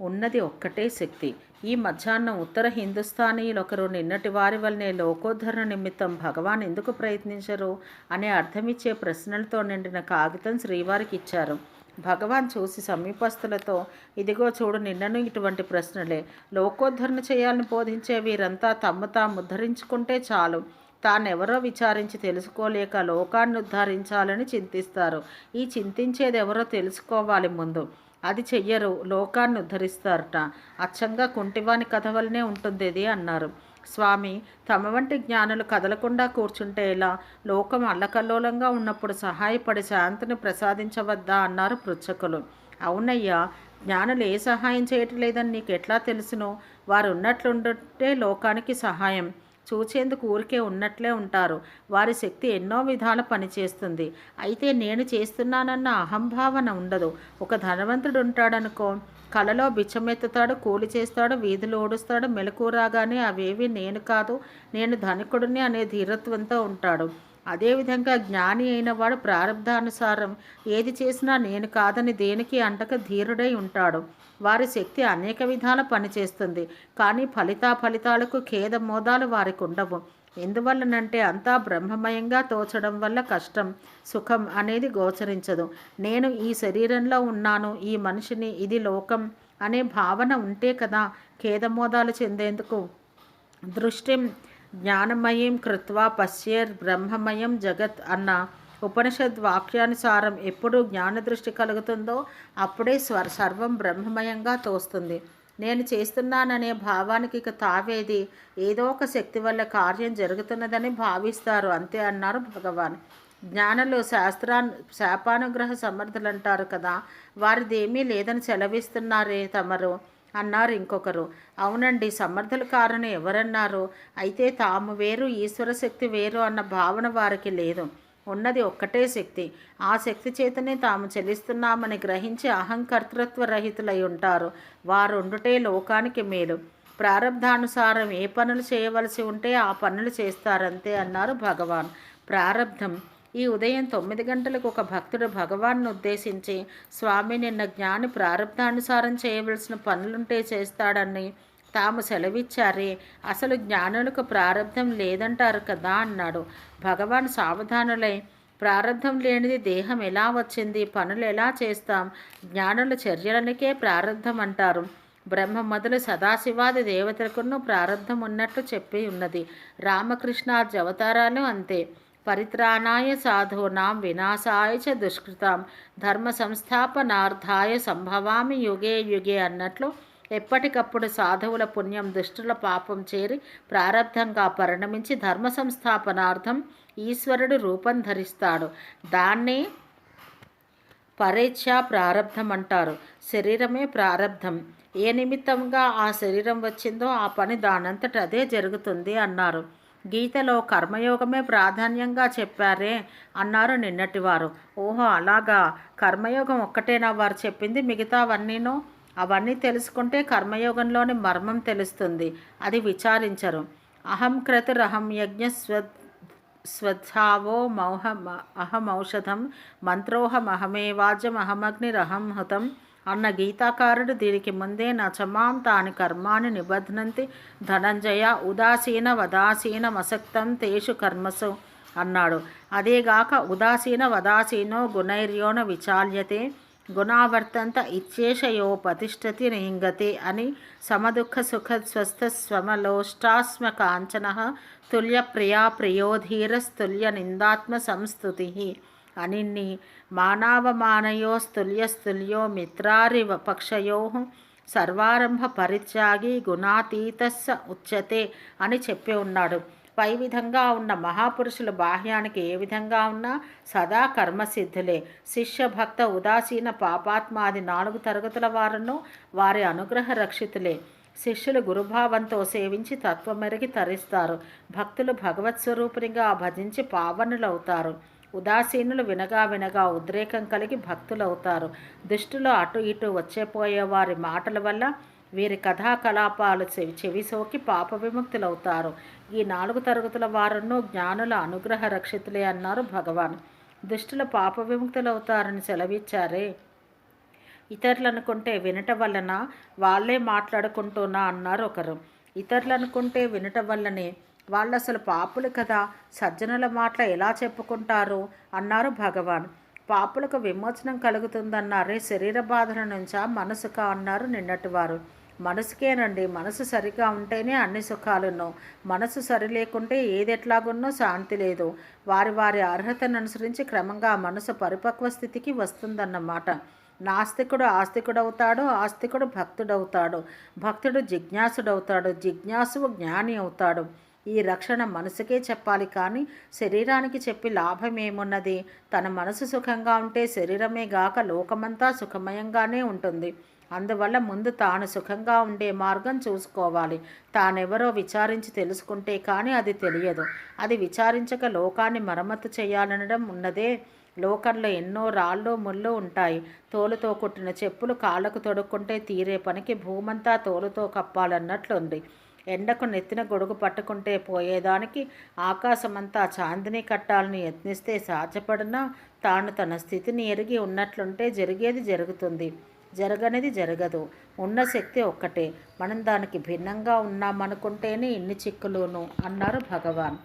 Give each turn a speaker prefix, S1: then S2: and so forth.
S1: ఉన్నది ఒక్కటే శక్తి. ఈ మధ్యాహ్నం ఉత్తర హిందుస్థానీయులొకరు నిన్నటి వారి వల్లనే లోకోద్ధరణ నిమిత్తం భగవాన్ ఎందుకు ప్రయత్నించరు అనే అర్థమిచ్చే ప్రశ్నలతో నిండిన కాగితం శ్రీవారికి ఇచ్చారు. భగవాన్ చూసి సమీపస్తులతో ఇదిగో చూడు నిన్నను ఇటువంటి ప్రశ్నలే. లోకోద్ధరణ చేయాలని బోధించే వీరంతా తమ్ము తాము ఉద్ధరించుకుంటే చాలు. తానెవరో విచారించి తెలుసుకోలేక లోకాన్ని ఉద్ధరించాలని చింతిస్తారు. ఈ చింతించేది ఎవరో తెలుసుకోవాలి ముందు. అది చెయ్యరు. లోకాన్ని ఉద్ధరిస్తారట. అచ్చంగా కుంటివాని కథ వల్లనే ఉంటుంది ఇది అన్నారు. స్వామి తమ వంటి జ్ఞానులు కదలకుండా కూర్చుంటే ఎలా? లోకం అల్లకల్లోలంగా ఉన్నప్పుడు సహాయపడి శాంతిని ప్రసాదించవద్దా అన్నారు పృచ్ఛకులు. అవునయ్యా జ్ఞానులు ఏ సహాయం చేయటం లేదని నీకు ఎట్లా తెలుసును? వారు ఉన్నట్లుంటే లోకానికి సహాయం. చూచేందుకు ఊరికే ఉన్నట్లే ఉంటారు. వారి శక్తి ఎన్నో విధాల పనిచేస్తుంది. అయితే నేను చేస్తున్నానన్న అహంభావన ఉండదు. ఒక ధనవంతుడు ఉంటాడనుకో కలలో బిచ్చమెత్తుతాడు కూలి చేస్తాడు వీధులు ఓడుస్తాడు మెలకు రాగానే అవేవి నేను కాదు నేను ధనికుడిని అనే ధీరత్వంతో ఉంటాడు. అదేవిధంగా జ్ఞాని అయిన వాడు ప్రారంధానుసారం ఏది చేసినా నేను కాదని దేనికి అంటక ధీరుడై ఉంటాడు. వారి శక్తి అనేక విధాల పనిచేస్తుంది కానీ ఫలితా ఫలితాలకు ఖేద మోదాలు వారికి ఉండవు ఎందువల్లనంటే అంతా బ్రహ్మమయంగా తోచడం వల్ల కష్టం సుఖం అనేది గోచరించదు. నేను ఈ శరీరంలో ఉన్నాను ఈ మనిషిని ఇది లోకం అనే భావన ఉంటే కదా ఖేదమోదాలు చెందేందుకు దృష్టి జ్ఞానమయం కృత్వా పశ్యేర్ బ్రహ్మమయం జగత్ అన్న ఉపనిషద్ వాక్యానుసారం ఎప్పుడు జ్ఞానదృష్టి కలుగుతుందో అప్పుడే స్వర్ సర్వం బ్రహ్మమయంగా తోస్తుంది. నేను చేస్తున్నాననే భావానికి ఇక తావేది? ఏదో ఒక శక్తి వల్ల కార్యం జరుగుతున్నదని భావిస్తారు. అంతే అన్నారు భగవాన్. జ్ఞానులు శాస్త్రా శాపానుగ్రహ సమర్థులు అంటారు కదా. వారిదేమీ లేదని సెలవిస్తున్నారే తమరు. అన్నారు ఇంకొకరు. అవునండి సమర్థుల కారణం ఎవరన్నారు? అయితే తాము వేరు ఈశ్వర శక్తి వేరు అన్న భావన వారికి లేదు. ఉన్నది ఒక్కటే శక్తి. ఆ శక్తి చేతనే తాము చెల్లిస్తున్నామని గ్రహించి అహంకర్తృత్వ రహితులై ఉంటారు వారుండుటే లోకానికి మేలు. ప్రారంధానుసారం ఏ పనులు చేయవలసి ఉంటే ఆ పనులు చేస్తారంతే అన్నారు భగవాన్. ప్రారంధం. ఈ ఉదయం తొమ్మిది గంటలకు ఒక భక్తుడు భగవాన్ను ఉద్దేశించి స్వామి నిన్న జ్ఞాని ప్రారంధానుసారం చేయవలసిన పనులుంటే చేస్తాడని తాము సెలవిచ్చారే. అసలు జ్ఞానులకు ప్రారంధం లేదంటారు కదా అన్నాడు. భగవాన్ సావధానులై ప్రారంధం లేనిది దేహం ఎలా వచ్చింది? పనులు ఎలా చేస్తాం? జ్ఞానుల చర్యలనికే ప్రారంధం అంటారు. బ్రహ్మ మొదలు సదాశివాది దేవతలకును ప్రారంధం ఉన్నట్లు చెప్పి ఉన్నది. రామకృష్ణార్జ అవతారాలు అంతే. పరిత్రాణాయ సాధూనాం వినాశాయ చ దుష్కృతాం ధర్మ సంస్థాపనార్థాయ సంభవామి యుగే యుగే అన్నట్లు ఎప్పటికప్పుడు సాధువుల పుణ్యం దుష్టుల పాపం చేరి ప్రారంధంగా పరిణమించి ధర్మ సంస్థాపనార్థం ఈశ్వరుడు రూపం ధరిస్తాడు. దాన్నే పరేచ్ఛా ప్రారంధం అంటారు. శరీరమే ప్రారంధం ఏ నిమిత్తంగా ఆ శరీరం వచ్చిందో ఆ పని దానంతట అదే జరుగుతుంది అన్నారు. గీతలో కర్మయోగమే ప్రాధాన్యంగా చెప్పారే అన్నారు నిన్నటివారు. ఓహో అలాగా? కర్మయోగం ఒక్కటేనా వారు చెప్పింది మిగతావన్నీనో? అవన్నీ తెలుసుకుంటే కర్మయోగంలోని మర్మం తెలుస్తుంది. అది విచారించరు. అహం క్రతురహం యజ్ఞ స్వ స్వధావో మౌహ అహమౌషధం మంత్రోహమహమేవాజ్యమహమగ్నిరహం హుతం అన్న గీతాకారుడు దీనికి ముందే నచమాం తాని కర్మాని నిబధ్నంతి ధనంజయ ఉదాసీన వదాసీన మసక్తం తేషు కర్మసు అన్నాడు. అదేగాక ఉదాసీన వదాసీనో గుణైర్యోన విచాల్యతే గుణావర్తంత ఇచ్చేషయో ప్రతిష్టతి నిహింగతి అని సమదుఃఖ సుఖ స్వస్థ స్వమలోష్టాస్మ కాంచన తుల్య ప్రియా ప్రియోధీరస్తుల్య నిందాత్మ సంస్థుతి అనిన్ని మానవమానయోస్తుల్యస్తుల్యో మిత్రారి పక్షయో సర్వారంభ పరిత్యాగి గుణాతీతస్స ఉచ్యతే అని చెప్పి ఉన్నాడు. పై విధంగా ఉన్న మహాపురుషుల బాహ్యానికి ఏ విధంగా ఉన్నా సదా కర్మసిద్ధులే. శిష్య భక్త ఉదాసీన పాపాత్మాది నాలుగు తరగతుల వారను వారి అనుగ్రహ రక్షితులే. శిష్యులు గురుభావంతో సేవించి తత్వమెరిగి తరిస్తారు. భక్తులు భగవత్ స్వరూపునిగా భజించి పావనులవుతారు. ఉదాసీనులు వినగా వినగా ఉద్రేకం కలిగి భక్తులవుతారు. దుష్టులు అటు ఇటు వచ్చేపోయే వారి మాటల వల్ల వీరి కథాకలాపాలు చెవి చెవిసోకి పాప విముక్తులవుతారు. ఈ నాలుగు తరగతుల వారును జ్ఞానుల అనుగ్రహ రక్షితులే అన్నారు భగవాన్. దుష్టుల పాప విముక్తులవుతారని సెలవిచ్చారే. ఇతరులనుకుంటే వినట వలన వాళ్ళే మాట్లాడుకుంటున్నా అన్నారు ఒకరు. ఇతరులనుకుంటే వినట వల్లనే వాళ్ళు అసలు పాపులు కదా. సజ్జనుల మాటలు ఎలా చెప్పుకుంటారు? అన్నారు భగవాన్. పాపులకు విమోచనం కలుగుతుందన్నారే శరీర బాధల నుంచా మనసుకా అన్నారు నిన్నటివారు. మనసుకేనండి. మనసు సరిగా ఉంటేనే అన్ని సుఖాలున్నో. మనసు సరి లేకుంటే ఏది ఎట్లాగున్నో శాంతి లేదు. వారి వారి అర్హతను అనుసరించి క్రమంగా మనసు పరిపక్వ స్థితికి వస్తుందన్నమాట. నాస్తికుడు ఆస్తికుడవుతాడు ఆస్తికుడు భక్తుడవుతాడు. భక్తుడు జిజ్ఞాసుడవుతాడు. జిజ్ఞాసువు జ్ఞాని అవుతాడు. ఈ రక్షణ మనసుకే చెప్పాలి కానీ శరీరానికి చెప్పి లాభం ఏమున్నది తన మనసు సుఖంగా ఉంటే శరీరమే గాక లోకమంతా సుఖమయంగానే ఉంటుంది. అందువల్ల ముందు తాను సుఖంగా ఉండే మార్గం చూసుకోవాలి. తానెవరో విచారించి తెలుసుకుంటే కానీ అది తెలియదు. అది విచారించక లోకాన్ని మరమ్మతు చేయాలనడం ఉన్నదే. లోకంలో ఎన్నో రాళ్ళు ముళ్ళు ఉంటాయి. తోలుతో కుట్టిన చెప్పులు కాళ్ళకు తొడుక్కుంటే తీరే పనికి భూమంతా తోలుతో కప్పాలన్నట్లుంది. ఎండకు నెత్తిన గొడుగు పట్టుకుంటే పోయేదానికి ఆకాశమంతా చాందిని కట్టాలని యత్నిస్తే సాధ్యపడినా తాను తన స్థితిని ఎరిగి ఉన్నట్లుంటే జరిగేది జరుగుతుంది. జరగనిది జరగదు. ఉన్న శక్తి ఒక్కటే. మనం దానికి భిన్నంగా ఉన్నామనుకుంటేనే ఇన్ని చిక్కులును అన్నారు భగవాన్.